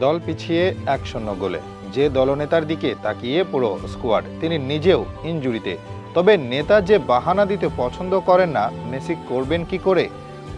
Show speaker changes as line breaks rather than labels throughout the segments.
দল পিছিয়ে এক শূন্য গোলে। যে দলনেতার দিকে তাকিয়ে পুরো স্কোয়াড, তিনি নিজেও ইনজুরিতে। তবে নেতা যে বাহানা দিতে পছন্দ করেন না, মেসি করবেন কি করে?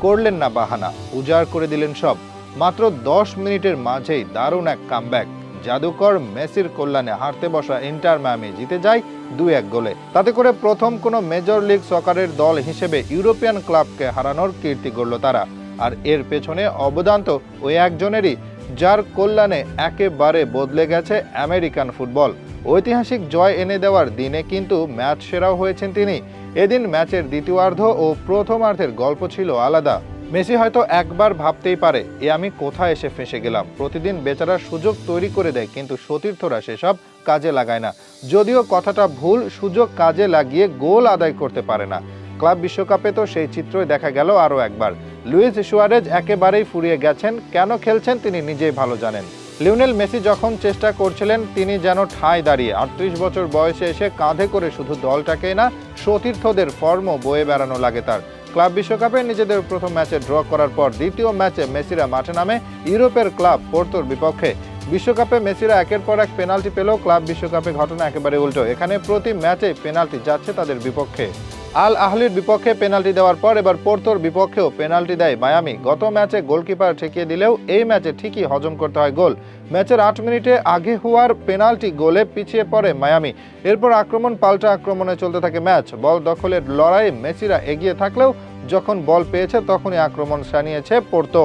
করলেন না বাহানা, উজাড় করে দিলেন সব। মাত্র দশ মিনিটের মাঝেই দারুণ এক কামব্যাক। জাদুকর মেসির কল্যাণে হারতে বসা ইন্টার ম্যামি জিতে যায় দুই এক গোলে। তাতে করে প্রথম কোনো মেজর লিগ সকারের দল হিসেবে ইউরোপিয়ান ক্লাবকে হারানোর কীর্তি গড়ল তারা। আর এর পেছনে অবদান তো ওই একজনেরই। যার কল্যাণে একেবারে বদলে গেছে আমেরিকান ফুটবল। ঐতিহাসিক জয় এনে দেওয়ার দিনে কিন্তু ম্যাচ সেরাও হয়েছেন তিনি। এদিন ম্যাচের দ্বিতীয়ার্ধ ও প্রথমার্ধের গল্প ছিল আলাদা। মেসি হয়তো একবার ভাবতেই পারে, এ আমি কোথায় এসে ফেঁসে গেলাম? প্রতিদিন বেচারার সুযোগ তৈরি করে দেয়, কিন্তু সতীর্থরা সেসব কাজে লাগায় না। যদিও কথাটা ভুল, সুযোগ কাজে লাগিয়ে গোল আদায় করতে পারে না। ক্লাব বিশ্বকাপে তো সেই চিত্রই দেখা গেল আরও একবার। লুইস সুয়ারেজ একেবারেই ফুরিয়ে গেছেন, কেন খেলছেন তিনি নিজেই ভালো জানেন। লিওনেল মেসি যখন চেষ্টা করছিলেন, তিনি যেন ঠাঁই দাঁড়িয়ে, আটত্রিশ বছর বয়সে এসে কাঁধে করে শুধু দলটাকেই না, সতীর্থদের ফর্মও বয়ে বেড়ানো লাগে তার। ক্লাব বিশ্বকাপে নিজেদের প্রথম ম্যাচে ড্র করার পর দ্বিতীয় ম্যাচে মেসিরা মাঠে নামে, ইউরোপের ক্লাব পোর্তোর বিপক্ষে। বিশ্বকাপে মেসিরা একের পর এক পেনাল্টি পেলেও ক্লাব বিশ্বকাপে ঘটনা একেবারে উল্টো, এখানে প্রতি ম্যাচে পেনাল্টি যাচ্ছে তাদের বিপক্ষে। আল আহলির বিপক্ষে পেনাল্টি দেওয়ার পর এবার পোর্তোর বিপক্ষেও পেনাল্টি দেয় মায়ামি। গত ম্যাচে গোলকিপার ঠেকিয়ে দিলেও এই ম্যাচে ঠিকই হজম করতে হয় গোল। ম্যাচের আট মিনিটে আগে হওয়ার পেনাল্টি গোলে পিছিয়ে পড়ে মায়ামি। এরপর আক্রমণ, পাল্টা আক্রমণে চলতে থাকে ম্যাচ। বল দখলের লড়াইয়ে মেসিরা এগিয়ে থাকলেও যখন বল পেয়েছে তখনই আক্রমণ সানিয়েছে পোর্তো।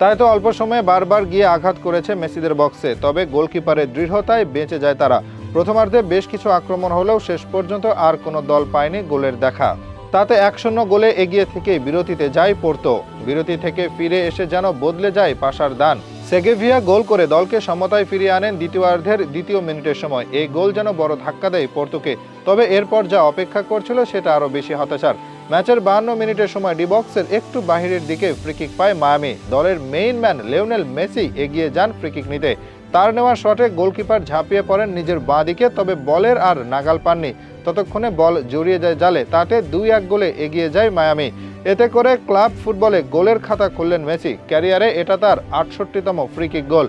তাই তো অল্প সময়ে বারবার গিয়ে আঘাত করেছে মেসিদের বক্সে। তবে গোলকিপারের দৃঢ়তায় বেঁচে যায় তারা। প্রথমার্ধে বেশ কিছু আক্রমণ হলেও শেষ পর্যন্ত আর কোনো দল পায়নি গোলের দেখা। তাতে এক শূন্য গোলে এগিয়ে থেকে বিরতিতে যায় পড়তো বিরতি থেকে ফিরে এসে যেন বদলে যায় পাশার দান। সেগেভিয়া গোল করে দলকে সমতায় ফিরিয়ে আনেন দ্বিতীয়ার্ধের দ্বিতীয় মিনিটের সময়। এই গোল যেন বড় ধাক্কা দেয় পর্তুকে। তবে এরপর যা অপেক্ষা করছিল সেটা আরও বেশি হতাশার। ম্যাচের বাহান্ন মিনিটের সময় ডিবক্সের একটু বাহিরের দিকে ফ্রিকিক পায় মায়ামি। দলের মেইন ম্যান লেওনেল মেসি এগিয়ে যান ফ্রিকিক নিতে। তার নেওয়া শটে গোলকিপার ঝাঁপিয়ে পড়েন নিজের বাঁ দিকে তবে বলের আর নাগাল পাননি। ততক্ষণে বল জড়িয়ে যায় জালে, তাতে দুই এক গোলে এগিয়ে যায় মায়ামি। এতে করে ক্লাব ফুটবলে গোলের খাতা খুললেন মেসি। ক্যারিয়ারে এটা তার আটষট্টিতম ফ্রিকিক গোল।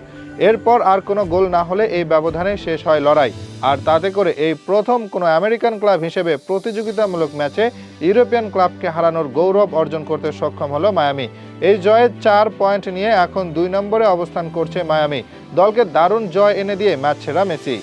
এরপর আর কোনো গোল না হলে এই ব্যবধানে শেষ হয় লড়াই। আর তাতে করে এই প্রথম কোনো আমেরিকান ক্লাব হিসেবে প্রতিযোগিতামূলক ম্যাচে ইউরোপিয়ান ক্লাবকে হারানোর গৌরব অর্জন করতে সক্ষম হলো মায়ামি। এই জয়ে চার পয়েন্ট নিয়ে এখন দুই নম্বরে অবস্থান করছে মায়ামি। দলকে দারুণ জয় এনে দিয়ে ম্যাচ ছেড়া মেসি।